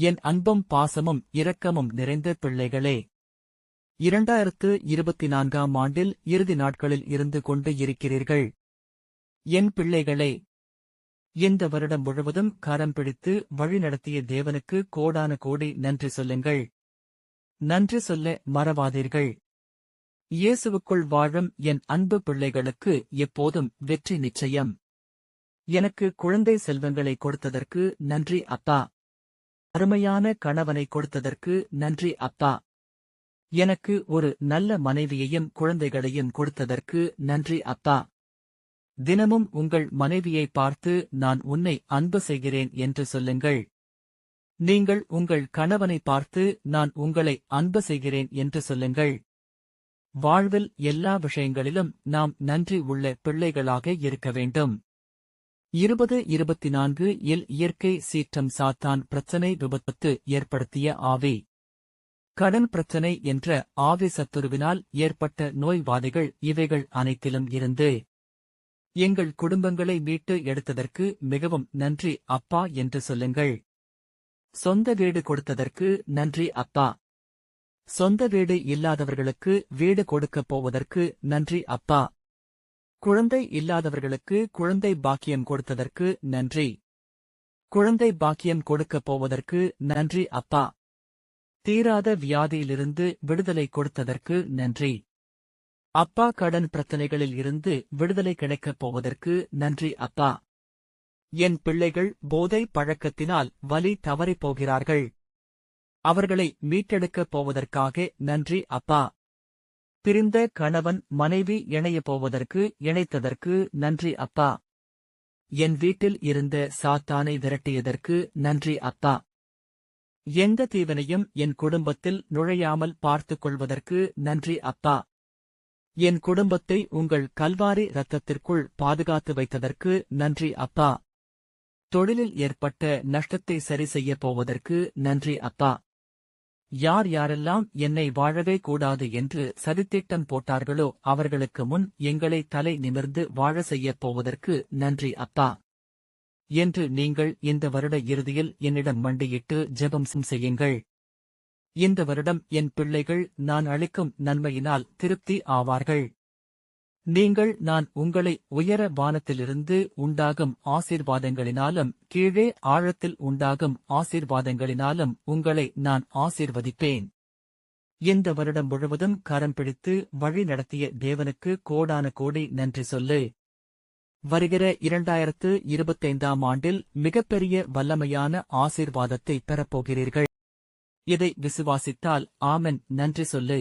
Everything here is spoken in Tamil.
என் அன்பும் பாசமும் இரக்கமும் நிறைந்த பிள்ளைகளே. இரண்டாயிரத்து இருபத்தி நான்காம் ஆண்டில் இறுதி நாட்களில் இருந்து கொண்டு இருக்கிறீர்கள். என் பிள்ளைகளே இந்த வருடம் முழுவதும் கரம் பிடித்து வழிநடத்திய தேவனுக்கு கோடான கோடி நன்றி சொல்லுங்கள். நன்றி சொல்ல மறவாதீர்கள். இயேசுவுக்குள் வாழும் என் அன்பு பிள்ளைகளுக்கு எப்போதும் வெற்றி நிச்சயம். எனக்கு குழந்தை செல்வங்களை கொடுத்ததற்கு நன்றி அப்பா. அருமையான கணவனை கொடுத்ததற்கு நன்றி அப்பா. எனக்கு ஒரு நல்ல மனைவியையும் குழந்தைகளையும் கொடுத்ததற்கு நன்றி அப்பா. தினமும் உங்கள் மனைவியை பார்த்து நான் உன்னை அன்பு செய்கிறேன் என்று சொல்லுங்கள். நீங்கள் உங்கள் கணவனை பார்த்து நான் உங்களை அன்பு செய்கிறேன் என்று சொல்லுங்கள். வாழ்வில் எல்லா விஷயங்களிலும் நாம் நன்றி உள்ள பிள்ளைகளாக இருக்க வேண்டும். இருபது இருபத்தி நான்கு இல் இயற்கை சீற்றம் சாத்தான் பிரச்சனை விபத்து ஏற்படுத்திய ஆவி. கடன் பிரச்சனை என்ற ஆவி சத்துருவினால் ஏற்பட்ட நோய்வாதிகள் இவைகள் அனைத்திலும் இருந்து. எங்கள் குடும்பங்களை மீட்டு எடுத்ததற்கு மிகவும் நன்றி அப்பா என்று சொல்லுங்கள். சொந்த வீடு கொடுத்ததற்கு நன்றி அப்பா. சொந்த வீடு இல்லாதவர்களுக்கு வீடு கொடுக்கப் போவதற்கு நன்றி அப்பா. குழந்தை இல்லாதவர்களுக்கு குழந்தை பாக்கியம் கொடுத்ததற்கு நன்றி. குழந்தை பாக்கியம் கொடுக்கப் போவதற்கு நன்றி அப்பா. தீராத வியாதியிலிருந்து விடுதலை கொடுத்ததற்கு நன்றி. அப்பா கடன் பிரச்சனைகளில் இருந்து விடுதலை கிடைக்கப் போவதற்கு நன்றி அப்பா. என் பிள்ளைகள் போதை பழக்கத்தினால் வலி தவறிப் போகிறார்கள். அவர்களை மீட்டெடுக்கப் போவதற்காக நன்றி அப்பா. பிரிந்த கணவன் மனைவி இணையப் போவதற்கு இணைத்ததற்கு நன்றி அப்பா. என் வீட்டில் இருந்த சாத்தானை விரட்டியதற்கு நன்றி அப்பா. எந்த தீவனையும் என் குடும்பத்தில் நுழையாமல் பார்த்துக் கொள்வதற்கு நன்றி அப்பா. என் குடும்பத்தை உங்கள் கல்வாரி ரத்தத்திற்குள் பாதுகாத்து வைத்ததற்கு நன்றி அப்பா. தொழிலில் ஏற்பட்ட நஷ்டத்தை சரி செய்யப் போவதற்கு நன்றி அப்பா. யார் யாரெல்லாம் என்னை வாழவே கூடாது என்று சதித்திட்டம் போட்டார்களோ அவர்களுக்கு முன் எங்களை தலை நிமிர்ந்து வாழ செய்யப் போவதற்கு நன்றி அப்பா. என்று நீங்கள் இந்த வருட இறுதியில் என்னிடம் மண்டியிட்டு ஜெபம் செய்யுங்கள். இந்த வருடம் என் பிள்ளைகள் நான் அளிக்கும் நன்மையினால் திருப்தி ஆவார்கள். நீங்கள் நான் உங்களை உயர வானத்திலிருந்து உண்டாகும் ஆசீர்வாதங்களினாலும் கீழே ஆழத்தில் உண்டாகும் ஆசீர்வாதங்களினாலும் உங்களை நான் ஆசீர்வதிப்பேன். இந்த வருடம் முழுவதும் கரம் பிடித்து வழி நடத்திய தேவனுக்கு கோடான கோடி நன்றி சொல்லு. வருகிற இரண்டாயிரத்து இருபத்தைந்தாம் ஆண்டில் மிகப்பெரிய வல்லமையான ஆசீர்வாதத்தை பெறப்போகிறீர்கள். இதை விசுவாசித்தால் ஆமன் நன்றி சொல்லு.